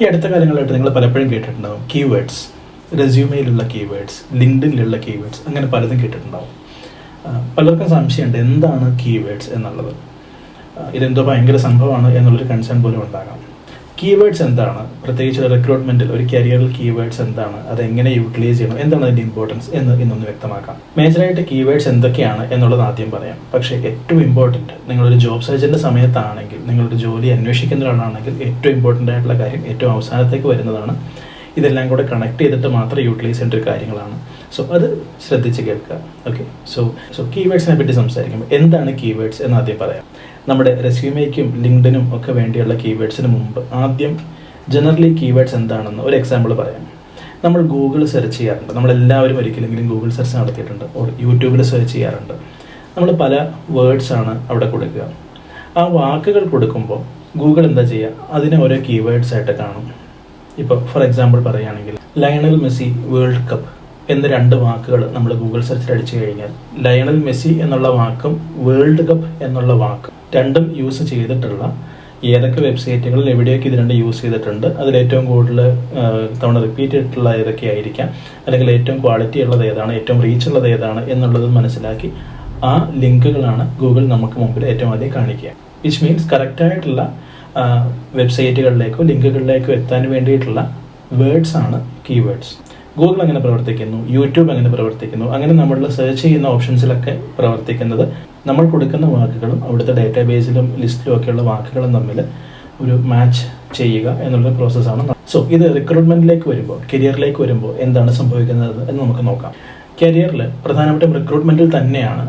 ഈ അടുത്ത കാലങ്ങളായിട്ട് നിങ്ങൾ പലപ്പോഴും കേട്ടിട്ടുണ്ടാവും. കീവേഡ്സ് റെസ്യൂമയിലുള്ള കീവേഡ്സ് ലിങ്ക്ഡിനിലുള്ള കീവേഡ്സ് അങ്ങനെ പലതും കേട്ടിട്ടുണ്ടാവും. പലർക്കും സംശയമുണ്ട്. എന്താണ് കീവേഡ്സ് എന്നുള്ളത്? ഇതെന്തോ ഭയങ്കര സംഭവമാണ് എന്നുള്ളൊരു കൺസേൺ പോലും ഉണ്ടാകാം. കീവേഡ്സ് എന്താണ്? പ്രത്യേകിച്ച് റിക്രൂട്ട്മെന്റിൽ ഒരു കരിയറിൽ കീവേഡ്സ് എന്താണ്? അത് എങ്ങനെ യൂട്ടിലൈസ് ചെയ്യണം? എന്താണ് അതിന്റെ ഇമ്പോർട്ടൻസ് എന്ന് ഇന്നൊന്ന് വ്യക്തമാക്കാം. മേജറായിട്ട് കീവേഡ്സ് എന്തൊക്കെയാണ് എന്നുള്ളത് ആദ്യം പറയാം. പക്ഷേ ഏറ്റവും ഇമ്പോർട്ടന്റ് നിങ്ങളൊരു ജോബ് സെർച്ചിന്റെ സമയത്താണെങ്കിൽ നിങ്ങളൊരു ജോലി അന്വേഷിക്കുന്ന ഒരാളാണെങ്കിൽ ഏറ്റവും ഇമ്പോർട്ടന്റ് ആയിട്ടുള്ള കാര്യം ഏറ്റവും അവസാനത്തേക്ക് വരുന്നതാണ്. ഇതെല്ലാം കൂടെ കണക്ട് ചെയ്തിട്ട് മാത്രം യൂട്ടിലൈസ് ചെയ്യേണ്ട ഒരു കാര്യങ്ങളാണ്. സോ അത് ശ്രദ്ധിച്ച് കേൾക്കുക. ഓക്കെ സോ സോ കീവേഡ്സിനെ പറ്റി സംസാരിക്കുമ്പോൾ എന്താണ് കീവേഡ്സ് എന്ന് ആദ്യം പറയാം. നമ്മുടെ റെസ്യൂമേക്കും ലിങ്ക്ഡിനും ഒക്കെ വേണ്ടിയുള്ള കീവേഡ്സിന് മുമ്പ് ആദ്യം ജനറലി കീവേഡ്സ് എന്താണെന്ന് ഒരു എക്സാമ്പിൾ പറയാം. നമ്മൾ ഗൂഗിൾ സെർച്ച് ചെയ്യാറുണ്ട്. നമ്മളെല്ലാവരും ഒരിക്കലെങ്കിലും ഗൂഗിൾ സെർച്ച് നടത്തിയിട്ടുണ്ട്. ഓർ യൂട്യൂബിൽ സെർച്ച് ചെയ്യാറുണ്ട്. നമ്മൾ പല വേർഡ്സ് ആണ് അവിടെ കൊടുക്കുക. ആ വാക്കുകൾ കൊടുക്കുമ്പോൾ ഗൂഗിൾ എന്താ ചെയ്യുക? അതിനെ ഓരോ കീവേഡ്സ് ആയിട്ട് കാണും. ഇപ്പോൾ ഫോർ എക്സാമ്പിൾ പറയുകയാണെങ്കിൽ ലയണൽ മെസ്സി വേൾഡ് കപ്പ് എന്ന രണ്ട് വാക്കുകൾ നമ്മൾ ഗൂഗിൾ സെർച്ചിൽ അടിച്ചു കഴിഞ്ഞാൽ. ലയണൽ മെസ്സി എന്നുള്ള വാക്കും വേൾഡ് കപ്പ് എന്നുള്ള വാക്കും രണ്ടും യൂസ് ചെയ്തിട്ടുള്ള ഏതൊക്കെ വെബ്സൈറ്റുകളിൽ എവിടെയൊക്കെ ഇത് രണ്ട് യൂസ് ചെയ്തിട്ടുണ്ട് അതിൽ ഏറ്റവും കൂടുതൽ തവണ റിപ്പീറ്റ് ചെയ്തിട്ടുള്ള ഏതൊക്കെ ആയിരിക്കാം അല്ലെങ്കിൽ ഏറ്റവും ക്വാളിറ്റി ഉള്ളത് ഏതാണ് ഏറ്റവും റീച്ച് ഉള്ളത് ഏതാണ് എന്നുള്ളത് മനസ്സിലാക്കി ആ ലിങ്കുകളാണ് ഗൂഗിൾ നമുക്ക് മുമ്പിൽ ഏറ്റവും ആദ്യം കാണിക്കുക. വിച്ച് മീൻസ് കറക്റ്റായിട്ടുള്ള വെബ്സൈറ്റുകളിലേക്കോ ലിങ്കുകളിലേക്കോ എത്താൻ വേണ്ടിയിട്ടുള്ള വേർഡ്സ് ആണ് കീവേഡ്സ് ഗൂഗിൾ എങ്ങനെ പ്രവർത്തിക്കുന്നു? യൂട്യൂബ് എങ്ങനെ പ്രവർത്തിക്കുന്നു? അങ്ങനെ നമ്മൾ സെർച്ച് ചെയ്യുന്ന ഓപ്ഷൻസിലൊക്കെ പ്രവർത്തിക്കുന്നത് നമ്മൾ കൊടുക്കുന്ന വാക്കുകളും അവിടുത്തെ ഡേറ്റാബേസിലും ലിസ്റ്റിലും ഒക്കെയുള്ള വാക്കുകളും തമ്മിൽ ഒരു മാച്ച് ചെയ്യുക എന്നുള്ള പ്രോസസ്സാണ് സോ ഇത് റിക്രൂട്ട്മെന്റിലേക്ക് വരുമ്പോൾ കരിയറിലേക്ക് വരുമ്പോൾ എന്താണ് സംഭവിക്കുന്നത് എന്ന് നമുക്ക് നോക്കാം. കരിയറിൽ പ്രധാനമായിട്ടും റിക്രൂട്ട്മെന്റിൽ തന്നെയാണ്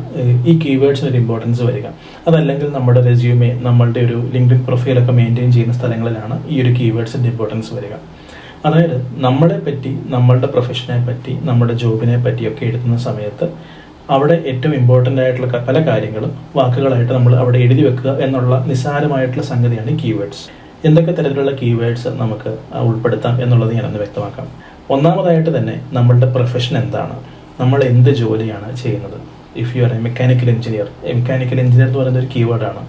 ഈ കീവേഡ്സ് ഒരു ഇമ്പോർട്ടൻസ് വരിക. അതല്ലെങ്കിൽ നമ്മുടെ റെസ്യൂമേ നമ്മളുടെ ഒരു ലിങ്ക്ഡിൻ പ്രൊഫൈലൊക്കെ മെയിന്റെയിൻ ചെയ്യുന്ന സ്ഥലങ്ങളിലാണ് ഈ ഒരു കീവേഡ്സിന്റെ ഇമ്പോർട്ടൻസ് വരിക. അതായത് നമ്മളെ പറ്റി നമ്മളുടെ പ്രൊഫഷനെ പറ്റി നമ്മുടെ ജോബിനെ പറ്റിയൊക്കെ എഴുതുന്ന സമയത്ത് അവിടെ ഏറ്റവും ഇമ്പോർട്ടന്റ് ആയിട്ടുള്ള പല കാര്യങ്ങളും വാക്കുകളായിട്ട് നമ്മൾ അവിടെ എഴുതി വെക്കുക എന്നുള്ള നിസ്സാരമായിട്ടുള്ള സംഗതിയാണ് കീവേഡ്സ് എന്തൊക്കെ തരത്തിലുള്ള കീവേഡ്സ് നമുക്ക് ഉൾപ്പെടുത്താം എന്നുള്ളത് ഞാനൊന്ന് വ്യക്തമാക്കാം. ഒന്നാമതായിട്ട് തന്നെ നമ്മളുടെ പ്രൊഫഷൻ എന്താണ്? നമ്മൾ എന്ത് ജോലിയാണ് ചെയ്യുന്നത്? If you are a mechanical engineer mechanical engineer എന്ന് പറയുന്ന ഒരു കീവേഡാണ്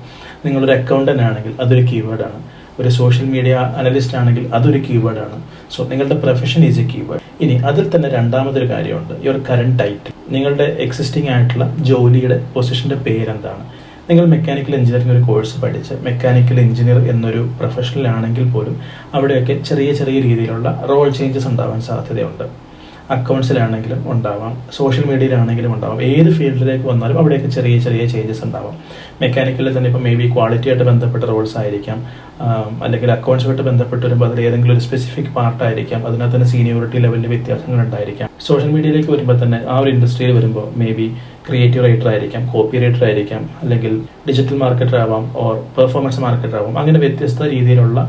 നിങ്ങളൊരു അക്കൗണ്ടന്റ് ആണെങ്കിൽ അതൊരു കീവേഡാണ് ഒരു സോഷ്യൽ മീഡിയ അനലിസ്റ്റ് ആണെങ്കിൽ അതൊരു കീവേഡാണ് സോ നിങ്ങളുടെ പ്രൊഫഷൻ ഈസ് എ കീവേഡ് ഇനി അതിൽ തന്നെ രണ്ടാമതൊരു കാര്യമുണ്ട്. യുവർ കറണ്ട് ടൈറ്റിൽ നിങ്ങളുടെ എക്സിസ്റ്റിംഗ് ആയിട്ടുള്ള ജോലിയുടെ പൊസിഷന്റെ പേരെന്താണ്? നിങ്ങൾ മെക്കാനിക്കൽ എഞ്ചിനീയറിംഗ് ഒരു കോഴ്സ് പഠിച്ച് മെക്കാനിക്കൽ എഞ്ചിനീയർ എന്നൊരു പ്രൊഫഷണൽ ആണെങ്കിൽ പോലും അവിടെയൊക്കെ ചെറിയ ചെറിയ രീതിയിലുള്ള റോൾ ചേഞ്ചസ് ഉണ്ടാവാൻ സാധ്യതയുണ്ട്. അക്കൗണ്ട്സിലാണെങ്കിലും ഉണ്ടാവാം സോഷ്യൽ മീഡിയയിലാണെങ്കിലും ഉണ്ടാവാം ഏത് ഫീൽഡിലേക്ക് വന്നാലും അവിടെയൊക്കെ ചെറിയ ചെറിയ ചേഞ്ചസ് ഉണ്ടാവാം. മെക്കാനിക്കലിൽ തന്നെ ഇപ്പോൾ മേ ബി ക്വാളിറ്റിയായിട്ട് ബന്ധപ്പെട്ട റോൾസ് ആയിരിക്കാം അല്ലെങ്കിൽ അക്കൗണ്ട്സുമായിട്ട് ബന്ധപ്പെട്ട് വരുമ്പോൾ അതിൽ ഏതെങ്കിലും ഒരു സ്പെസിഫിക് പാർട്ടായിരിക്കാം അതിനകത്ത് തന്നെ സീനിയോറിറ്റി ലെവലിൽ വ്യത്യാസങ്ങൾ ഉണ്ടായിരിക്കാം. സോഷ്യൽ മീഡിയയിലേക്ക് വരുമ്പോൾ തന്നെ ആ ഒരു ഇൻഡസ്ട്രിയിൽ വരുമ്പോൾ മേ ബി ക്രിയേറ്റീവ് റൈറ്റർ ആയിരിക്കാം കോപ്പി റൈറ്റർ ആയിരിക്കാം അല്ലെങ്കിൽ ഡിജിറ്റൽ മാർക്കറ്റർ ആവാം ഓർ പെർഫോമൻസ് മാർക്കറ്റർ ആവാം. അങ്ങനെ വ്യത്യസ്ത രീതിയിലുള്ള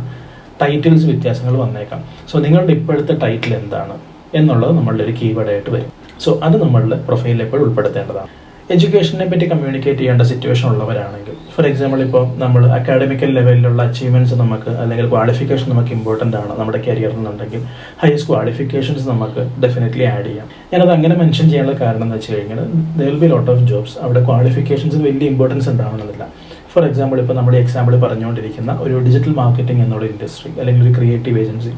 ടൈറ്റിൽസ് വ്യത്യാസങ്ങൾ വന്നേക്കാം. സോ നിങ്ങളുടെ ഇപ്പോഴത്തെ ടൈറ്റിൽ എന്താണ്? എന്നുള്ളത് നമ്മളുടെ ഒരു കീവേഡ് ആയിട്ട് വരും. സോ അത് നമ്മളുടെ പ്രൊഫൈലിൽ എപ്പോഴും ഉൾപ്പെടുത്തേണ്ടതാണ്. എഡ്യൂക്കേഷനെ പറ്റി കമ്മ്യൂണിക്കേറ്റ് ചെയ്യേണ്ട സിറ്റുവേഷൻ ഉള്ളവരാണെങ്കിൽ ഫോർ എക്സാമ്പിൾ ഇപ്പോൾ നമ്മൾ അക്കാഡമിക്കൽ ലെവലിലുള്ള അച്ചീവ്മെന്റ്സ് നമുക്ക് അല്ലെങ്കിൽ ക്വാളിഫിക്കേഷൻ നമുക്ക് ഇമ്പോർട്ടന്റ് ആണ് നമ്മുടെ കരിയറിൽ കരിയറിനുണ്ടെങ്കിൽ ഹയസ്റ്റ് ക്വാളിഫിക്കേഷൻസ് നമുക്ക് ഡെഫിനറ്റ്ലി ആഡ് ചെയ്യാം. ഞാനത് അങ്ങനെ മെൻഷൻ ചെയ്യാനുള്ള കാരണം എന്ന് വെച്ച് കഴിഞ്ഞാൽ there be lot of jobs അവിടെ ക്വാളിഫിക്കേഷൻസ് വലിയ ഇമ്പോർട്ടൻസ് ഉണ്ടാവണമെന്നില്ല. ഫോർ എക്സാമ്പിൾ ഇപ്പോൾ നമ്മൾ എക്സാമ്പിൾ പറഞ്ഞുകൊണ്ടിരിക്കുന്ന ഒരു ഡിജിറ്റൽ മാർക്കറ്റിംഗ് എന്നുള്ള ഇൻഡസ്ട്രി അല്ലെങ്കിൽ ഒരു ക്രിയേറ്റീവ് ഏജൻസി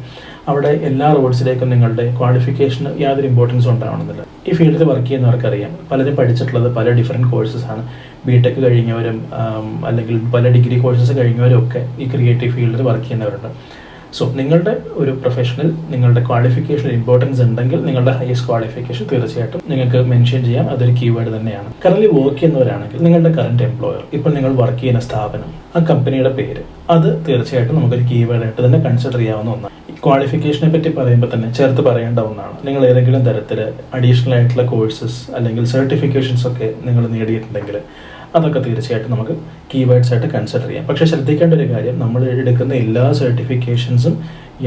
അവിടെ എല്ലാ റോഡ്സിലേക്കും നിങ്ങളുടെ ക്വാളിഫിക്കേഷന് യാതൊരു ഇമ്പോർട്ടൻസും ഉണ്ടാവണമെന്നില്ല. ഈ ഫീൽഡിൽ വർക്ക് ചെയ്യുന്നവർക്കറിയാം പലരും പഠിച്ചിട്ടുള്ളത് പല ഡിഫറെന്റ് കോഴ്സസ് ആണ്. ബി ടെക് കഴിഞ്ഞവരും അല്ലെങ്കിൽ പല ഡിഗ്രി കോഴ്സസ് കഴിഞ്ഞവരും ഒക്കെ ഈ ക്രിയേറ്റീവ് ഫീൽഡിൽ വർക്ക് ചെയ്യുന്നവരുണ്ട്. സോ നിങ്ങളുടെ ഒരു പ്രൊഫഷണൽ നിങ്ങളുടെ ക്വാളിഫിക്കേഷൻ ഇമ്പോർട്ടൻസ് ഉണ്ടെങ്കിൽ നിങ്ങളുടെ ഹയസ്റ്റ് ക്വാളിഫിക്കേഷൻ തീർച്ചയായിട്ടും നിങ്ങൾക്ക് മെൻഷൻ ചെയ്യാം. അതൊരു കീവേഡ് തന്നെയാണ്. കറന്റ് വർക്ക് ചെയ്യുന്നവരാണെങ്കിൽ നിങ്ങളുടെ കറന്റ് എംപ്ലോയർ ഇപ്പോൾ നിങ്ങൾ വർക്ക് ചെയ്യുന്ന സ്ഥാപനം ആ കമ്പനിയുടെ പേര് അത് തീർച്ചയായിട്ടും നമുക്കൊരു കീവേഡായിട്ട് തന്നെ കൺസിഡർ ചെയ്യാവുന്ന ഒന്നാണ്. ക്വാളിഫിക്കേഷനെ പറ്റി പറയുമ്പോൾ തന്നെ ചേർത്ത് പറയേണ്ട ഒന്നാണ് നിങ്ങൾ ഏതെങ്കിലും തരത്തിൽ അഡീഷണൽ ആയിട്ടുള്ള കോഴ്സസ് അല്ലെങ്കിൽ സർട്ടിഫിക്കേഷൻസ് ഒക്കെ നിങ്ങൾ നേടിയിട്ടുണ്ടെങ്കിൽ അതൊക്കെ തീർച്ചയായിട്ടും നമുക്ക് കീവേഡ്സ് ആയിട്ട് കൺസിഡർ ചെയ്യാം. പക്ഷേ ശ്രദ്ധിക്കേണ്ട ഒരു കാര്യം നമ്മൾ എടുക്കുന്ന എല്ലാ സർട്ടിഫിക്കേഷൻസും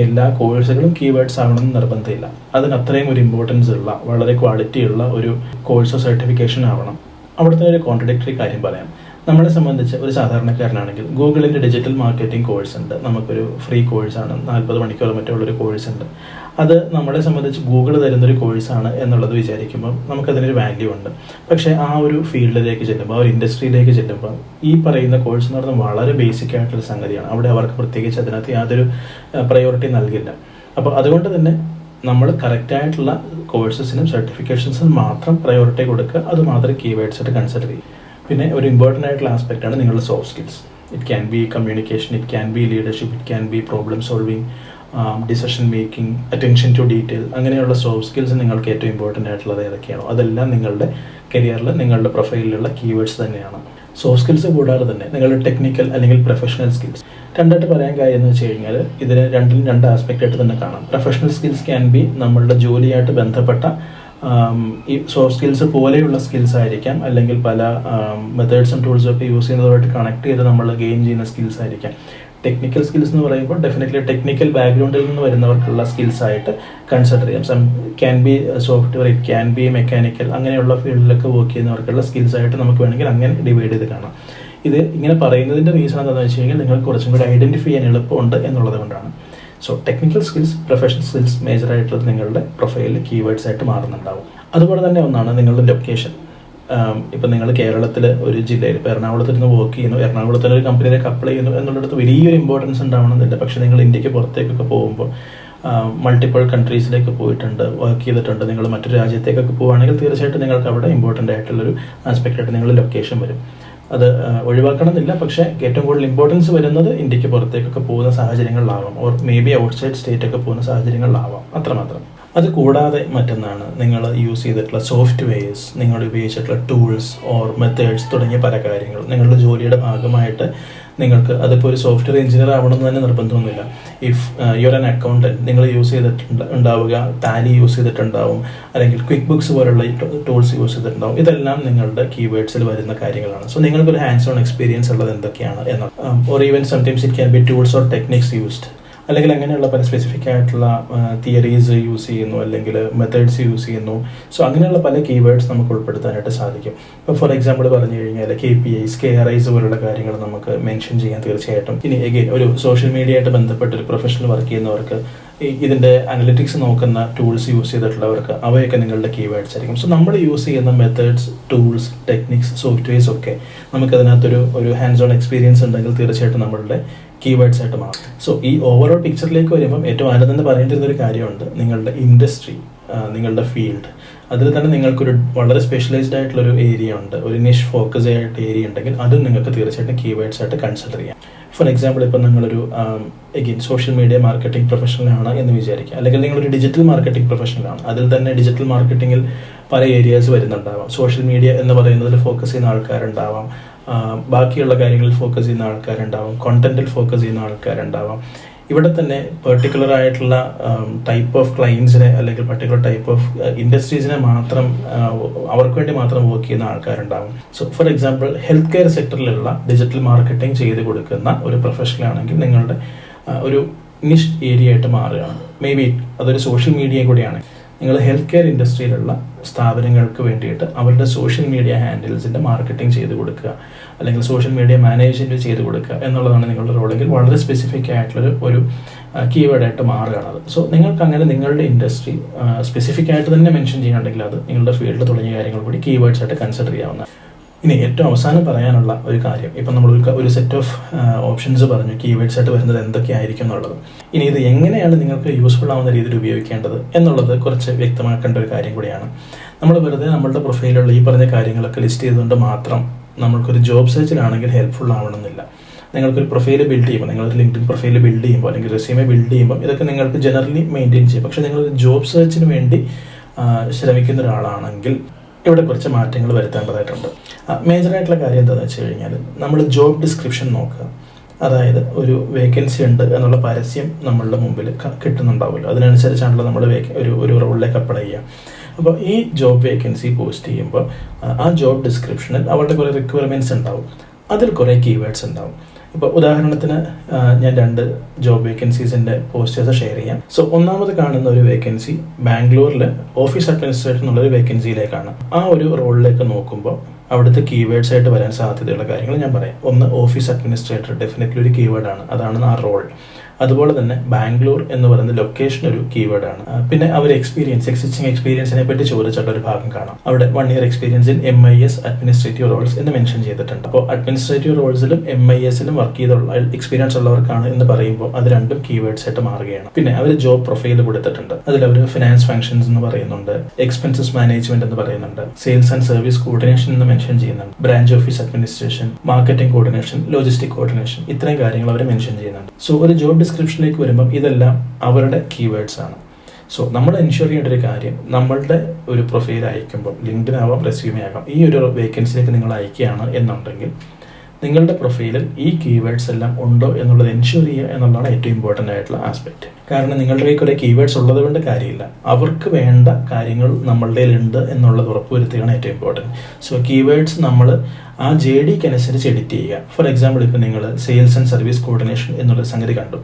എല്ലാ കോഴ്സുകളും കീവേഡ്സ് ആവണമെന്ന് നിർബന്ധമില്ല. അതിന് അത്രയും ഒരു ഇമ്പോർട്ടൻസ് ഉള്ള വളരെ ക്വാളിറ്റി ഉള്ള ഒരു കോഴ്സോ സർട്ടിഫിക്കേഷൻ ആവണം. അവിടുത്തെ ഒരു കോൺട്രഡിക്ടറി കാര്യം പറയാം. നമ്മളെ സംബന്ധിച്ച് ഒരു സാധാരണക്കാരനാണെങ്കിൽ ഗൂഗിളിന്റെ ഡിജിറ്റൽ മാർക്കറ്റിംഗ് കോഴ്സ് ഉണ്ട്. നമുക്കൊരു ഫ്രീ കോഴ്സാണ്. നാൽപ്പത് മണിക്കൂർ മറ്റുള്ളൊരു കോഴ്സ് ഉണ്ട്. അത് നമ്മളെ സംബന്ധിച്ച് ഗൂഗിൾ തരുന്നൊരു കോഴ്സാണ് എന്നുള്ളത് വിചാരിക്കുമ്പോൾ നമുക്കതിനൊരു വാല്യൂ ഉണ്ട്. പക്ഷേ ആ ഒരു ഫീൽഡിലേക്ക് ചെല്ലുമ്പോൾ ആ ഒരു ഇൻഡസ്ട്രിയിലേക്ക് ചെല്ലുമ്പോൾ ഈ പറയുന്ന കോഴ്സ് എന്ന് പറയുന്നത് വളരെ ബേസിക് ആയിട്ടുള്ള സംഗതിയാണ്. അവിടെ അവർക്ക് പ്രത്യേകിച്ച് അതിനകത്ത് യാതൊരു പ്രയോറിറ്റി നൽകില്ല. അപ്പോൾ അതുകൊണ്ട് തന്നെ നമ്മൾ കറക്റ്റായിട്ടുള്ള കോഴ്സസിനും സർട്ടിഫിക്കേഷൻസിനും മാത്രം പ്രയോറിറ്റി കൊടുക്കുക. അത് മാത്രം കീവേഡ്സ് ആയിട്ട് കൺസിഡർ ചെയ്യും പിന്നെ ഒരു ഇമ്പോർട്ടന്റ് ആയിട്ടുള്ള ആസ്പെക്റ്റ് ആണ് നിങ്ങളുടെ soft skills it can be communication it can be leadership it can be problem solving decision making attention to detail അങ്ങനെയുള്ള സോഫ്റ്റ് സ്കിൽസ് നിങ്ങൾക്ക് ഏറ്റവും ഇമ്പോർട്ടന്റ് ആയിട്ടുള്ളത് ഏതൊക്കെയാണോ അതെല്ലാം നിങ്ങളുടെ കരിയറിൽ നിങ്ങളുടെ പ്രൊഫൈലിലുള്ള കീവേഡ്സ് തന്നെയാണ്. സോഫ്റ്റ് സ്കിൽസ് കൂടാതെ തന്നെ നിങ്ങളുടെ ടെക്നിക്കൽ അല്ലെങ്കിൽ പ്രൊഫഷണൽ സ്കിൽസ് രണ്ടായിട്ട് പറയാൻ കാര്യം എന്ന് വെച്ച് കഴിഞ്ഞാൽ ഇതിന് രണ്ടിലും രണ്ട് ആസ്പെക്റ്റ് ആയിട്ട് തന്നെ കാണാം. പ്രൊഫഷണൽ സ്കിൽസ് ക്യാൻ ബി നമ്മളുടെ ജോലിയായിട്ട് ബന്ധപ്പെട്ട ഈ സോഫ്റ്റ് സ്കിൽസ് പോലെയുള്ള സ്കിൽസ് ആയിരിക്കാം. അല്ലെങ്കിൽ പല മെത്തേഡ്സ് ആൻഡ് ടൂൾസും ഒക്കെ യൂസ് ചെയ്യുന്നതുമായിട്ട് കണക്ട് ചെയ്ത് നമ്മൾ ഗെയിൻ ചെയ്യുന്ന സ്കിൽസ് ആയിരിക്കാം. ടെക്നിക്കൽ സ്കിൽസ് എന്ന് പറയുമ്പോൾ ഡെഫിനറ്റ്ലി ടെക്നിക്കൽ ബാക്ക്ഗ്രൗണ്ടിൽ നിന്ന് വരുന്നവർക്കുള്ള സ്കിൽസ് ആയിട്ട് കൺസിഡർ ചെയ്യാം. Some can be software it can be mechanical അങ്ങനെയുള്ള ഫീൽഡിലൊക്കെ വർക്ക് ചെയ്യുന്നവർക്കുള്ള സ്കിൽസ് ആയിട്ട് നമുക്ക് വേണമെങ്കിൽ അങ്ങനെ ഡിവൈഡ് ചെയ്ത് കാണാം. ഇത് ഇങ്ങനെ പറയുന്നതിന്റെ റീസൺ എന്താണെന്ന് വെച്ച് കഴിഞ്ഞാൽ നിങ്ങൾക്ക് കുറച്ചും കൂടി ഐഡന്റിഫൈ ചെയ്യാൻ എളുപ്പമുണ്ട് എന്നുള്ളത് കൊണ്ടാണ്. So technical skills professional skills major ആയിട്ടുള്ളത് നിങ്ങളുടെ പ്രൊഫൈലിൽ കീവേഡ്സ് ആയിട്ട് മാറുന്നുണ്ടാവും. അതുപോലെ തന്നെ ഒന്നാണ് നിങ്ങളുടെ ലൊക്കേഷൻ ഇപ്പം നിങ്ങൾ കേരളത്തിൽ ഒരു ജില്ലയിൽ ഇപ്പോൾ എറണാകുളത്ത് നിന്ന് വർക്ക് ചെയ്യുന്നു. എറണാകുളത്തിൽ ഒരു കമ്പനിയിലേക്ക് അപ്ലൈ ചെയ്യുന്നു എന്നുള്ളിടത്ത് വലിയൊരു ഇമ്പോർട്ടൻസ് ഉണ്ടാവണമെന്നില്ല. പക്ഷേ നിങ്ങൾ ഇന്ത്യയ്ക്ക് പുറത്തേക്കൊക്കെ പോകുമ്പോൾ മൾട്ടിപ്പിൾ കൺട്രീസിലേക്ക് പോയിട്ടുണ്ട് വർക്ക് ചെയ്തിട്ടുണ്ട് നിങ്ങൾ മറ്റു രാജ്യത്തേക്കൊക്കെ പോവുകയാണെങ്കിൽ തീർച്ചയായിട്ടും നിങ്ങൾക്ക് അവിടെ ഇമ്പോർട്ടന്റ് ആയിട്ടുള്ളൊരു ആസ്പെക്റ്റായിട്ട് നിങ്ങളുടെ ലൊക്കേഷൻ വരും. അത് ഒഴിവാക്കണമെന്നില്ല. പക്ഷേ ഏറ്റവും കൂടുതൽ ഇമ്പോർട്ടൻസ് വരുന്നത് ഇന്ത്യയ്ക്ക് പുറത്തേക്കൊക്കെ പോകുന്ന സാഹചര്യങ്ങളിലാവാം. ഓർ മേ ബി ഔട്ട്സൈഡ് സ്റ്റേറ്റൊക്കെ പോകുന്ന സാഹചര്യങ്ങളിലാവാം. അത്രമാത്രം. അത് കൂടാതെ മറ്റൊന്നാണ് നിങ്ങൾ യൂസ് ചെയ്തിട്ടുള്ള സോഫ്റ്റ്വെയർസ് നിങ്ങൾ ഉപയോഗിച്ചിട്ടുള്ള ടൂൾസ് ഓർ മെത്തേഡ്സ് തുടങ്ങിയ പല കാര്യങ്ങളും. നിങ്ങളുടെ ജോലിയുടെ ഭാഗമായിട്ട് നിങ്ങൾക്ക് അതിപ്പോൾ ഒരു സോഫ്റ്റ്വെയർ എഞ്ചിനീയർ ആവണമെന്ന് തന്നെ നിർബന്ധമൊന്നുമില്ല. ഇഫ് യുവർ ആൻ അക്കൗണ്ടന്റ് നിങ്ങൾ യൂസ് ചെയ്തിട്ടുണ്ട് ഉണ്ടാവുക ടാലി യൂസ് ചെയ്തിട്ടുണ്ടാവും അല്ലെങ്കിൽ ക്വിക്ക് ബുക്സ് പോലുള്ള ടൂൾസ് യൂസ് ചെയ്തിട്ടുണ്ടാവും. ഇതെല്ലാം നിങ്ങളുടെ കീവേഡ്സിൽ വരുന്ന കാര്യങ്ങളാണ്. സോ നിങ്ങൾക്കൊരു ഹാൻഡ്സ് ഓൺ എക്സ്പീരിയൻസ് ഉള്ളത് എന്തൊക്കെയാണ് എന്ന്. Or even sometimes it can be tools or techniques used അല്ലെങ്കിൽ അങ്ങനെയുള്ള പല സ്പെസിഫിക് ആയിട്ടുള്ള തിയറീസ് യൂസ് ചെയ്യുന്നു അല്ലെങ്കിൽ മെത്തേഡ്സ് യൂസ് ചെയ്യുന്നു. സോ അങ്ങനെയുള്ള പല കീവേഡ്സ് നമുക്ക് ഉൾപ്പെടുത്താനായിട്ട് സാധിക്കും. ഇപ്പോൾ ഫോർ എക്സാമ്പിൾ പറഞ്ഞു കഴിഞ്ഞാൽ K P Is K R Is പോലുള്ള കാര്യങ്ങൾ നമുക്ക് മെൻഷൻ ചെയ്യാൻ തീർച്ചയായിട്ടും. ഇനി എഗെയിൻ ഒരു സോഷ്യൽ മീഡിയ ആയിട്ട് ബന്ധപ്പെട്ട് ഒരു പ്രൊഫഷണൽ വർക്ക് ചെയ്യുന്നവർക്ക് ഇതിന്റെ അനലിറ്റിക്സ് നോക്കുന്ന ടൂൾസ് യൂസ് ചെയ്തിട്ടുള്ളവർക്ക് അവയൊക്കെ നിങ്ങളുടെ കീവേഡ്സ് ആയിരിക്കും. സോ നമ്മൾ യൂസ് ചെയ്യുന്ന മെത്തേഡ്സ് ടൂൾസ് ടെക്നിക്സ് സോഫ്റ്റ്വെയർസ് ഒക്കെ നമുക്കതിനകത്തൊരു ഒരു ഹാൻഡ്സ് ഓൺ എക്സ്പീരിയൻസ് ഉണ്ടെങ്കിൽ തീർച്ചയായിട്ടും നമ്മളുടെ കീവേഡ്സ് ആയിട്ട് മാറും. സോ ഈ ഓവറോൾ പിക്ചറിലേക്ക് വരുമ്പം ഏറ്റവും ആദ്യം പറയേണ്ടിരുന്ന ഒരു കാര്യമുണ്ട് നിങ്ങളുടെ ഇൻഡസ്ട്രി നിങ്ങളുടെ ഫീൽഡ് അതിൽ തന്നെ നിങ്ങൾക്കൊരു വളരെ സ്പെഷ്യലൈസ്ഡ് ആയിട്ടുള്ള ഒരു ഏരിയ ഉണ്ട് ഒരു നിഷ് ഫോക്കസ് ആയിട്ട് ഏരിയ ഉണ്ടെങ്കിൽ അതും നിങ്ങൾക്ക് തീർച്ചയായിട്ടും കീവേഡ്സ് ആയിട്ട് കൺസിഡർ ചെയ്യാം. ഫോർ എക്സാമ്പിൾ ഇപ്പം നിങ്ങളൊരു എഗെയിൻ സോഷ്യൽ മീഡിയ മാർക്കറ്റിംഗ് പ്രൊഫഷണലാണ് എന്ന് വിചാരിക്കുക. അല്ലെങ്കിൽ നിങ്ങളൊരു ഡിജിറ്റൽ മാർക്കറ്റിംഗ് പ്രൊഫഷണലാണ് അതിൽ തന്നെ ഡിജിറ്റൽ മാർക്കറ്റിംഗിൽ പല ഏരിയാസ് വരുന്നുണ്ടാവാം. സോഷ്യൽ മീഡിയ എന്ന് പറയുന്നതിൽ ഫോക്കസ് ചെയ്യുന്ന ആൾക്കാരുണ്ടാവാം. ബാക്കിയുള്ള കാര്യങ്ങളിൽ ഫോക്കസ് ചെയ്യുന്ന ആൾക്കാരുണ്ടാവാം കോണ്ടന്റിൽ ഫോക്കസ് ചെയ്യുന്ന ആൾക്കാരുണ്ടാവാം. ഇവിടെ തന്നെ പെർട്ടിക്കുലർ ആയിട്ടുള്ള ടൈപ്പ് ഓഫ് ക്ലയൻസിനെ അല്ലെങ്കിൽ പർട്ടിക്കുലർ ടൈപ്പ് ഓഫ് ഇൻഡസ്ട്രീസിനെ മാത്രം അവർക്ക് വേണ്ടി മാത്രം വർക്ക് ചെയ്യുന്ന ആൾക്കാരുണ്ടാവും. So for example health care സെക്ടറിലുള്ള digital marketing ചെയ്ത് കൊടുക്കുന്ന ഒരു പ്രൊഫഷണൽ ആണെങ്കിൽ നിങ്ങളുടെ ഒരു നിഷ് ഏരിയ ആയിട്ട് മാറുകയാണ്. മേ ബി അതൊരു സോഷ്യൽ മീഡിയ കൂടിയാണ്. നിങ്ങൾ ഹെൽത്ത് കെയർ ഇൻഡസ്ട്രിയിലുള്ള സ്ഥാപനങ്ങൾക്ക് വേണ്ടിയിട്ട് അവരുടെ സോഷ്യൽ മീഡിയ ഹാൻഡിൽസിന്റെ മാർക്കറ്റിംഗ് ചെയ്ത് കൊടുക്കുക. അല്ലെങ്കിൽ സോഷ്യൽ മീഡിയ മാനേജ്മെന്റ് ചെയ്ത് കൊടുക്കുക എന്നുള്ളതാണ് നിങ്ങളുടെ റോളെങ്കിൽ വളരെ സ്പെസിഫിക് ആയിട്ടുള്ളൊരു ഒരു കീവേഡായിട്ട് മാറുകയാണ് അത്. സോ നിങ്ങൾക്ക് അങ്ങനെ നിങ്ങളുടെ ഇൻഡസ്ട്രി സ്പെസിഫിക് ആയിട്ട് തന്നെ മെൻഷൻ ചെയ്യുന്നുണ്ടെങ്കിൽ അത് നിങ്ങളുടെ ഫീൽഡ് തുടങ്ങിയ കാര്യങ്ങൾ കൂടി കീവേഡ്സ് ആയിട്ട് കൺസിഡർ ചെയ്യാവുന്ന ഇനി ഏറ്റവും അവസാനം പറയാനുള്ള ഒരു കാര്യം. ഇപ്പം നമ്മൾ ഒരു സെറ്റ് ഓഫ് ഓപ്ഷൻസ് പറഞ്ഞു കീവേഡ്സ് ആയിട്ട് വരുന്നത് എന്തൊക്കെയായിരിക്കും എന്നുള്ളത്. ഇനി ഇത് എങ്ങനെയാണ് നിങ്ങൾക്ക് യൂസ്ഫുൾ ആവുന്ന രീതിയിൽ ഉപയോഗിക്കേണ്ടത് എന്നുള്ളത് കുറച്ച് വ്യക്തമാക്കേണ്ട ഒരു കാര്യം കൂടിയാണ്. നമ്മൾ വെറുതെ നമ്മളുടെ പ്രൊഫൈലുള്ള ഈ പറഞ്ഞ കാര്യങ്ങളൊക്കെ ലിസ്റ്റ് ചെയ്തുകൊണ്ട് മാത്രം നമ്മൾക്കൊരു ജോബ് സെർച്ചിലാണെങ്കിൽ ഹെൽപ്ഫുൾ ആവണമെന്നില്ല. നിങ്ങൾക്കൊരു പ്രൊഫൈൽ ബിൽഡ് ചെയ്യുമ്പോൾ നിങ്ങളൊരു ലിങ്ക്ഡിൻ പ്രൊഫൈൽ ബിൽഡ് ചെയ്യുമ്പോൾ അല്ലെങ്കിൽ റെസ്യൂമെ ബിൽഡ് ചെയ്യുമ്പോൾ ഇതൊക്കെ നിങ്ങൾക്ക് ജനറലി മെയിന്റെയിൻ ചെയ്യും. പക്ഷേ നിങ്ങളൊരു ജോബ് സെർച്ചിന് വേണ്ടി ശ്രമിക്കുന്ന ഒരാളാണെങ്കിൽ ഇവിടെ കുറച്ച് മാറ്റങ്ങൾ വരുത്തേണ്ടതായിട്ടുണ്ട്. മേജറായിട്ടുള്ള കാര്യം എന്താണെന്ന് വെച്ച് കഴിഞ്ഞാൽ നമ്മൾ ജോബ് ഡിസ്ക്രിപ്ഷൻ നോക്കുക. അതായത് ഒരു വേക്കൻസി ഉണ്ട് എന്നുള്ള പരസ്യം നമ്മളുടെ മുമ്പിൽ കിട്ടുന്നുണ്ടാവുമല്ലോ. അതിനനുസരിച്ചാണല്ലോ നമ്മൾ ഒരു ഒരു റോളിലേക്ക് അപ്ലൈ ചെയ്യുക. അപ്പോൾ ഈ ജോബ് വേക്കൻസി പോസ്റ്റ് ചെയ്യുമ്പോൾ ആ ജോബ് ഡിസ്ക്രിപ്ഷനിൽ അവരുടെ കുറേ റിക്വയർമെന്റ്സ് ഉണ്ടാവും. അതിൽ കുറേ കീവേഡ്സ് ഉണ്ടാവും. ഇപ്പോൾ ഉദാഹരണത്തിന് ഞാൻ രണ്ട് ജോബ് വേക്കൻസീസിന്റെ പോസ്റ്റേഴ്സ് ഷെയർ ചെയ്യാം. സോ ഒന്നാമത് കാണുന്ന ഒരു വേക്കൻസി ബാംഗ്ലൂരിൽ ഓഫീസ് അഡ്മിനിസ്ട്രേറ്റർ എന്നുള്ള ഒരു വേക്കൻസിയിലേക്കാണ് ആ ഒരു റോളിലേക്ക് നോക്കുമ്പോൾ അവിടുത്തെ കീവേഡ്സ് ആയിട്ട് വരാൻ സാധ്യതയുള്ള കാര്യങ്ങൾ ഞാൻ പറയാം. ഒന്ന് ഓഫീസ് അഡ്മിനിസ്ട്രേറ്റർ ഡെഫിനറ്റ്ലി ഒരു കീവേഡാണ് അതാണ് ആ റോൾ അതുപോലെ തന്നെ ബാംഗ്ലൂർ എന്ന് പറയുന്ന ലൊക്കേഷൻ ഒരു കീവേഡാണ് പിന്നെ അവർ എക്സ്പീരിയൻസ് എക്സിസ്റ്റിംഗ് എക്സ്പീരിയൻസിനെ പറ്റി ചോദിച്ചിട്ട് ഒരു ഭാഗം കാണാം. അവിടെ one year experience in M I S administrative roles എന്ന് മെൻഷൻ ചെയ്തിട്ടുണ്ട്. അപ്പോൾ അഡ്മിനിസ്ട്രേറ്റീവ് റോൾസിലും എം ഐ എസിലും വർക്ക് ചെയ്തുള്ള എക്സ്പീരിയൻസ് ഉള്ളവർക്കാണ് എന്ന് പറയുമ്പോൾ അത് രണ്ടും കീവേഡ്സ് ആയിട്ട് മാറുകയാണ്. പിന്നെ അവർ ജോബ് പ്രൊഫൈൽ കൊടുത്തിട്ടുണ്ട്. അതിൽ അവർ ഫിനാൻസ് ഫംഗ്ഷൻസ് എന്ന് പറയുന്നുണ്ട് എക്സ്പെൻസസ് മാനേജ്മെന്റ് എന്ന് പറയുന്നുണ്ട് സെയിൽസ് ആൻഡ് സർവീസ് കോർഡിനേഷൻ എന്ന് മെൻഷൻ ചെയ്യുന്നുണ്ട് branch office administration marketing coordination logistic coordination ഇത്രയും കാര്യങ്ങൾ അവർ മെൻഷൻ ചെയ്യുന്നുണ്ട്. സോ ഒരു ജോബ് ഡിസ്ക്രിപ്ഷനിലേക്ക് വരുമ്പം ഇതെല്ലാം അവരുടെ കീവേഡ്സ് ആണ്. സോ നമ്മൾ എൻഷുർ ചെയ്യേണ്ട ഒരു കാര്യം നമ്മളുടെ ഒരു പ്രൊഫൈൽ അയക്കുമ്പോൾ ലിങ്ക്ഡിൻ ആവാം റെസ്യൂമേ ആകാം ഈ ഒരു വേക്കൻസിയിലേക്ക് നിങ്ങൾ അയക്കുകയാണ് എന്നുണ്ടെങ്കിൽ നിങ്ങളുടെ പ്രൊഫൈലിൽ ഈ കീവേഡ്സ് എല്ലാം ഉണ്ടോ എന്നുള്ളത് എൻഷുർ ചെയ്യുക എന്നുള്ളതാണ് ഏറ്റവും ഇമ്പോർട്ടന്റ് ആയിട്ടുള്ള ആസ്പെക്ട് കാരണം നിങ്ങളുടെ കയ്യിൽ കുറേ കീവേഡ്സ് ഉള്ളത് കൊണ്ട് കാര്യമില്ല. അവർക്ക് വേണ്ട കാര്യങ്ങൾ നമ്മളുടെ ഉണ്ട് എന്നുള്ളത് ഉറപ്പുവരുത്തുകയാണ് ഏറ്റവും ഇമ്പോർട്ടന്റ് സോ കീവേഡ്സ് നമ്മൾ ആ ജെ ഡിക്ക് അനുസരിച്ച് എഡിറ്റ് ചെയ്യുക. ഫോർ എക്സാമ്പിൾ ഇപ്പോൾ നിങ്ങൾ സെയിൽസ് ആൻഡ് സർവീസ് കോർഡിനേഷൻ എന്നുള്ള സംഗതി കണ്ടു.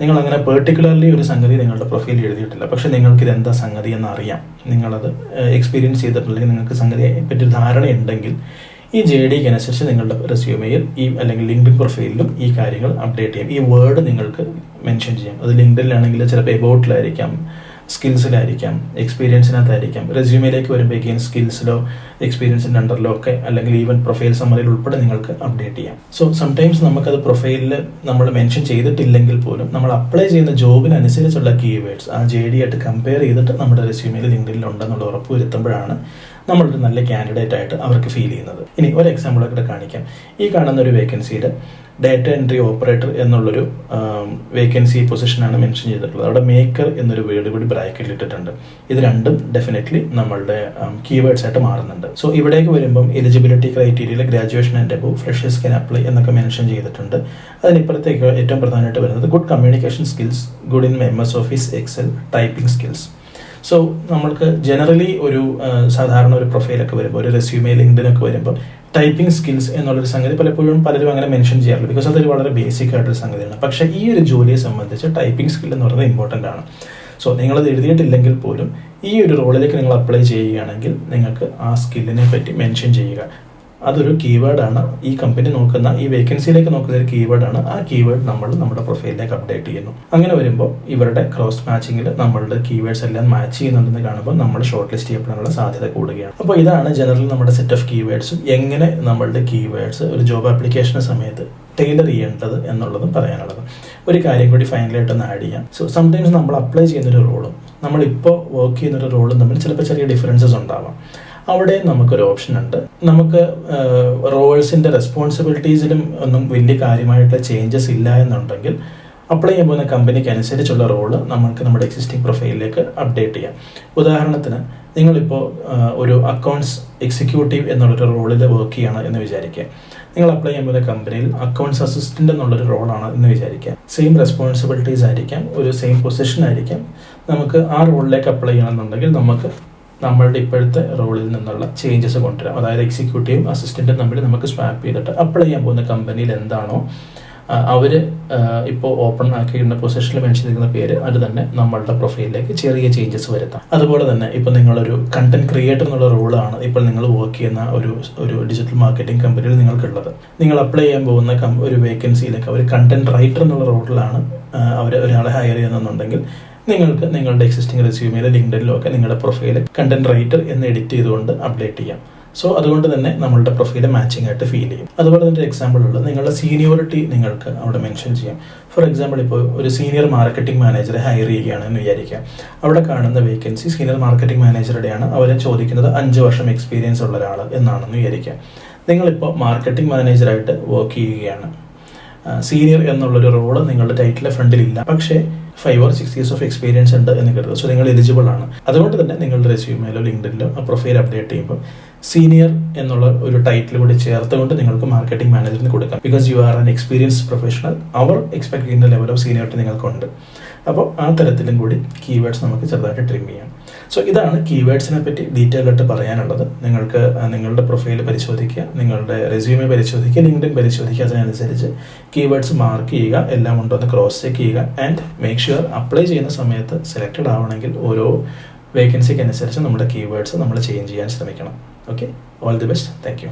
നിങ്ങൾ അങ്ങനെ പെർട്ടിക്കുലർലി ഒരു സംഗതി നിങ്ങളുടെ പ്രൊഫൈലിൽ എഴുതിയിട്ടില്ല. പക്ഷേ നിങ്ങൾക്ക് എന്താ സംഗതി എന്നറിയാം. നിങ്ങളത് എക്സ്പീരിയൻസ് ചെയ്തിട്ടുണ്ടെങ്കിൽ നിങ്ങൾക്ക് സംഗതിയെ പറ്റി ധാരണയുണ്ടെങ്കിൽ ഈ ജെ ഡിക്ക് അനുസരിച്ച് നിങ്ങളുടെ റെസ്യൂമെയിൽ ഈ അല്ലെങ്കിൽ ലിങ്ക്ഡിൻ പ്രൊഫൈലിലും ഈ കാര്യങ്ങൾ അപ്ഡേറ്റ് ചെയ്യാം. ഈ വേർഡ് നിങ്ങൾക്ക് മെൻഷൻ ചെയ്യാം. അത് ലിങ്ക്ഡിലാണെങ്കിൽ ചിലപ്പോൾ എബൌട്ടിലായിരിക്കാം സ്കിൽസിലായിരിക്കാം എക്സ്പീരിയൻസിനകത്തായിരിക്കാം റെസ്യൂമിലേക്ക് വരുമ്പോഴേക്കും സ്കിൽസിലോ എക്സ്പീരിയൻസിന്റെ അണ്ടറിലോ ഒക്കെ അല്ലെങ്കിൽ ഈവൻ പ്രൊഫൈൽ സമ്മറിയിൽ ഉൾപ്പെടെ നിങ്ങൾക്ക് അപ്ഡേറ്റ് ചെയ്യാം. സോ സംടൈംസ് നമുക്കത് പ്രൊഫൈലിൽ നമ്മൾ മെൻഷൻ ചെയ്തിട്ടില്ലെങ്കിൽ പോലും നമ്മൾ അപ്ലൈ ചെയ്യുന്ന ജോബിനനുസരിച്ചുള്ള കീവേഡ്സ് ആ ജെ ഡി ആയിട്ട് കമ്പയർ ചെയ്തിട്ട് നമ്മുടെ റെസ്യൂമിൽ ലിങ്ക്ഡിനിൽ ഉണ്ടെന്നുള്ള ഉറപ്പ് വരുത്തുമ്പോഴാണ് നമ്മളൊരു നല്ല കാൻഡിഡേറ്റ് ആയിട്ട് അവർക്ക് ഫീൽ ചെയ്യുന്നത്. ഇനി ഒരു എക്സാമ്പിൾ ഒക്കെ കാണിക്കാം. ഈ കാണുന്ന ഒരു വേക്കൻസിയിൽ ഡാറ്റ എൻട്രി ഓപ്പറേറ്റർ എന്നുള്ളൊരു വേക്കൻസി പൊസിഷനാണ് മെൻഷൻ ചെയ്തിട്ടുള്ളത്. അവിടെ മേക്കർ എന്നൊരു വേർഡ് കൂടി ബ്രാക്കറ്റിൽ ഇട്ടിട്ടുണ്ട്. ഇത് രണ്ടും ഡെഫിനറ്റ്ലി നമ്മളുടെ കീവേഡ്സ് ആയിട്ട് മാറുന്നുണ്ട്. സോ ഇവിടേക്ക് വരുമ്പം eligibility ക്രൈറ്റീരിയയിൽ graduation and above freshers can apply എന്നൊക്കെ മെൻഷൻ ചെയ്തിട്ടുണ്ട്. അതിനിപ്പുറത്തേക്ക് ഏറ്റവും പ്രധാനമായിട്ട് വരുന്നത് good communication skills good in members office Excel typing skills so നമ്മൾക്ക് ജനറലി ഒരു സാധാരണ ഒരു പ്രൊഫൈലൊക്കെ വരുമ്പോൾ ഒരു റെസ്യൂമേ ലിങ്ക്ഡിനൊക്കെ വരുമ്പോൾ ടൈപ്പിംഗ് സ്കിൽസ് എന്നുള്ളൊരു സംഗതി പലപ്പോഴും പലരും അങ്ങനെ മെൻഷൻ ചെയ്യാറില്ല ബിക്കോസ് അതൊരു വളരെ ബേസിക് ആയിട്ടൊരു സംഗതിയാണ്. പക്ഷേ ഈ ഒരു ജോലിയെ സംബന്ധിച്ച് ടൈപ്പിംഗ് സ്കിൽ എന്ന് പറയുന്നത് ഇമ്പോർട്ടന്റ് ആണ്. സോ നിങ്ങളത് എഴുതിയിട്ടില്ലെങ്കിൽ പോലും ഈ ഒരു റോളിലേക്ക് നിങ്ങൾ അപ്ലൈ ചെയ്യുകയാണെങ്കിൽ നിങ്ങൾക്ക് ആ സ്കില്ലിനെ പറ്റി മെൻഷൻ ചെയ്യുക. അതൊരു കീവേഡാണ് ഈ കമ്പനി നോക്കുന്ന ഈ വേക്കൻസിയിലേക്ക് നോക്കുന്ന ഒരു കീവേഡാണ് ആ കീവേഡ് നമ്മൾ നമ്മുടെ പ്രൊഫൈലിലേക്ക് അപ്ഡേറ്റ് ചെയ്യുന്നു. അങ്ങനെ വരുമ്പോൾ ഇവരുടെ ക്രോസ് മാച്ചിങ്ങിൽ നമ്മളുടെ കീവേഡ്സ് എല്ലാം മാച്ച് ചെയ്യുന്നുണ്ടെന്ന് കാണുമ്പോൾ നമ്മൾ ഷോർട്ട് ലിസ്റ്റ് ചെയ്യപ്പെടാനുള്ള സാധ്യത കൂടുകയാണ്. അപ്പോൾ ഇതാണ് ജനറൽ നമ്മുടെ സെറ്റ് ഓഫ് കീവേഡ്സും എങ്ങനെ നമ്മളുടെ കീവേഡ്സ് ഒരു ജോബ് ആപ്ലിക്കേഷന് സമയത്ത് ടൈലർ ചെയ്യേണ്ടത് എന്നുള്ളതും പറയാനുള്ളത്. ഒരു കാര്യം കൂടി ഫൈനലായിട്ട് ഒന്ന് ആഡ് ചെയ്യാം. സോ സംടൈംസ് നമ്മൾ അപ്ലൈ ചെയ്യുന്നൊരു റോളും നമ്മളിപ്പോൾ വർക്ക് ചെയ്യുന്നൊരു റോളും തമ്മിൽ ചിലപ്പോൾ ചെറിയ ഡിഫറൻസസ് ഉണ്ടാവാം. അവിടെ നമുക്കൊരു ഓപ്ഷൻ ഉണ്ട്. നമുക്ക് റോൾസിന്റെ റെസ്പോൺസിബിലിറ്റീസിലും ഒന്നും വലിയ കാര്യമായിട്ടുള്ള ചേഞ്ചസ് ഇല്ല എന്നുണ്ടെങ്കിൽ അപ്ലൈ ചെയ്യാൻ പോകുന്ന കമ്പനിക്ക് അനുസരിച്ചുള്ള റോൾ നമുക്ക് നമ്മുടെ എക്സിസ്റ്റിംഗ് പ്രൊഫൈലിലേക്ക് അപ്ഡേറ്റ് ചെയ്യാം. ഉദാഹരണത്തിന് നിങ്ങളിപ്പോൾ ഒരു അക്കൗണ്ട്സ് എക്സിക്യൂട്ടീവ് എന്നുള്ളൊരു റോളിൽ വർക്ക് ചെയ്യണം എന്ന് വിചാരിക്കുക. നിങ്ങൾ അപ്ലൈ ചെയ്യാൻ പോകുന്ന കമ്പനിയിൽ അക്കൗണ്ട്സ് അസിസ്റ്റന്റ് എന്നുള്ളൊരു റോളാണ് എന്ന് വിചാരിക്കുക. സെയിം റെസ്പോൺസിബിലിറ്റീസ് ആയിരിക്കാം ഒരു സെയിം പൊസിഷൻ ആയിരിക്കാം. നമുക്ക് ആ റോളിലേക്ക് അപ്ലൈ ചെയ്യണമെന്നുണ്ടെങ്കിൽ നമുക്ക് നമ്മളുടെ ഇപ്പോഴത്തെ റോളിൽ നിന്നുള്ള ചേഞ്ചസ് കൊണ്ടുവരാം. അതായത് എക്സിക്യൂട്ടീവ് അസിസ്റ്റന്റും തമ്മിൽ നമുക്ക് സ്വാപ്പ് ചെയ്തിട്ട് അപ്ലൈ ചെയ്യാൻ പോകുന്ന കമ്പനിയിൽ എന്താണോ അവർ ഇപ്പോൾ ഓപ്പൺ ആക്കിയിരുന്ന പൊസിഷനിൽ മെൻഷൻ ചെയ്യുന്ന പേര് അത് തന്നെ നമ്മളുടെ പ്രൊഫൈലിലേക്ക് ചെറിയ ചേഞ്ചസ് വരുത്താം. അതുപോലെ തന്നെ ഇപ്പോൾ നിങ്ങളൊരു കണ്ടന്റ് ക്രിയേറ്റർ എന്നുള്ള റോളാണ് ഇപ്പോൾ നിങ്ങൾ വർക്ക് ചെയ്യുന്ന ഒരു ഒരു ഡിജിറ്റൽ മാർക്കറ്റിംഗ് കമ്പനിയിൽ നിങ്ങൾക്കുള്ളത്. നിങ്ങൾ അപ്ലൈ ചെയ്യാൻ പോകുന്ന ഒരു വേക്കൻസിയിലേക്ക് ഒരു കണ്ടന്റ് റൈറ്റർ എന്നുള്ള റോളിലാണ് അവർ ഒരാളെ ഹയർ ചെയ്യുന്നുണ്ടെങ്കിൽ നിങ്ങൾക്ക് നിങ്ങളുടെ എക്സിസ്റ്റിംഗ് റെസ്യൂമിലെ ലിങ്ക്ഡിനിലോ ഒക്കെ നിങ്ങളുടെ പ്രൊഫൈൽ കണ്ടന്റ് റൈറ്റർ എന്ന് എഡിറ്റ് ചെയ്തുകൊണ്ട് അപ്ഡേറ്റ് ചെയ്യാം. സോ അതുകൊണ്ട് തന്നെ നമ്മളുടെ പ്രൊഫൈൽ മാച്ചിങ് ആയിട്ട് ഫീൽ ചെയ്യും. അതുപോലെ തന്നെ എക്സാമ്പിൾ ഉള്ളത് നിങ്ങളുടെ സീനിയോറിറ്റി നിങ്ങൾക്ക് അവിടെ മെൻഷൻ ചെയ്യാം. ഫോർ എക്സാമ്പിൾ ഇപ്പോൾ ഒരു സീനിയർ മാർക്കറ്റിംഗ് മാനേജറെ ഹയർ ചെയ്യുകയാണെന്ന് വിചാരിക്കുക അവിടെ കാണുന്ന വേക്കൻസി സീനിയർ മാർക്കറ്റിംഗ് മാനേജറുടെയാണ് അവരെ ചോദിക്കുന്നത് അഞ്ച് വർഷം എക്സ്പീരിയൻസ് ഉള്ള ഒരാൾ എന്നാണെന്ന് വിചാരിക്കാം. നിങ്ങളിപ്പോൾ മാർക്കറ്റിംഗ് മാനേജറായിട്ട് വർക്ക് ചെയ്യുകയാണ്. സീനിയർ എന്നുള്ളൊരു റോൾ നിങ്ങളുടെ ടൈറ്റിലെ ഫ്രണ്ടിലില്ല പക്ഷേ five or six years of experience ഉണ്ട് എന്ന് കരുതുക. സോ നിങ്ങൾ എലിജിബിൾ ആണ്. അതുകൊണ്ട് തന്നെ നിങ്ങളുടെ റെസ്യൂമേലോ ലിങ്ക്ഡിനിലോ ആ പ്രൊഫൈൽ അപ്ഡേറ്റ് ചെയ്യുമ്പോൾ സീനിയർ എന്നുള്ള ഒരു ടൈറ്റിൽ കൂടി ചേർത്തുകൊണ്ട് നിങ്ങൾക്ക് മാർക്കറ്റിംഗ് മാനേജറിന് കൊടുക്കാം. Because you are an experience professional our expect ചെയ്യുന്ന ലെവൽ ഓഫ് സീനിയോറിറ്റി നിങ്ങൾക്കുണ്ട്. അപ്പോൾ ആ തരത്തിലും കൂടി കീവേഡ്സ് നമുക്ക് ചെറുതായിട്ട് ട്രിം ചെയ്യാം. സോ ഇതാണ് കീവേഡ്സിനെ പറ്റി ഡീറ്റെയിൽ ആയിട്ട് പറയാനുള്ളത്. നിങ്ങൾക്ക് നിങ്ങളുടെ പ്രൊഫൈൽ പരിശോധിക്കുക നിങ്ങളുടെ റെസ്യൂമെ പരിശോധിക്കുക ലിങ്ക്ഡിൻ പരിശോധിക്കുക അതിനനുസരിച്ച് കീവേഡ്സ് മാർക്ക് ചെയ്യുക എല്ലാം ഉണ്ടോ എന്ന് ക്രോസ് ചെക്ക് ചെയ്യുക ആൻഡ് മേക്ക് ഷുവർ അപ്ലൈ ചെയ്യുന്ന സമയത്ത് സെലക്റ്റഡ് ആവണമെങ്കിൽ ഓരോ വേക്കൻസിക്ക് അനുസരിച്ച് നമ്മുടെ കീവേഡ്സ് നമ്മൾ ചേഞ്ച് ചെയ്യാൻ ശ്രമിക്കണം. Okay all the best thank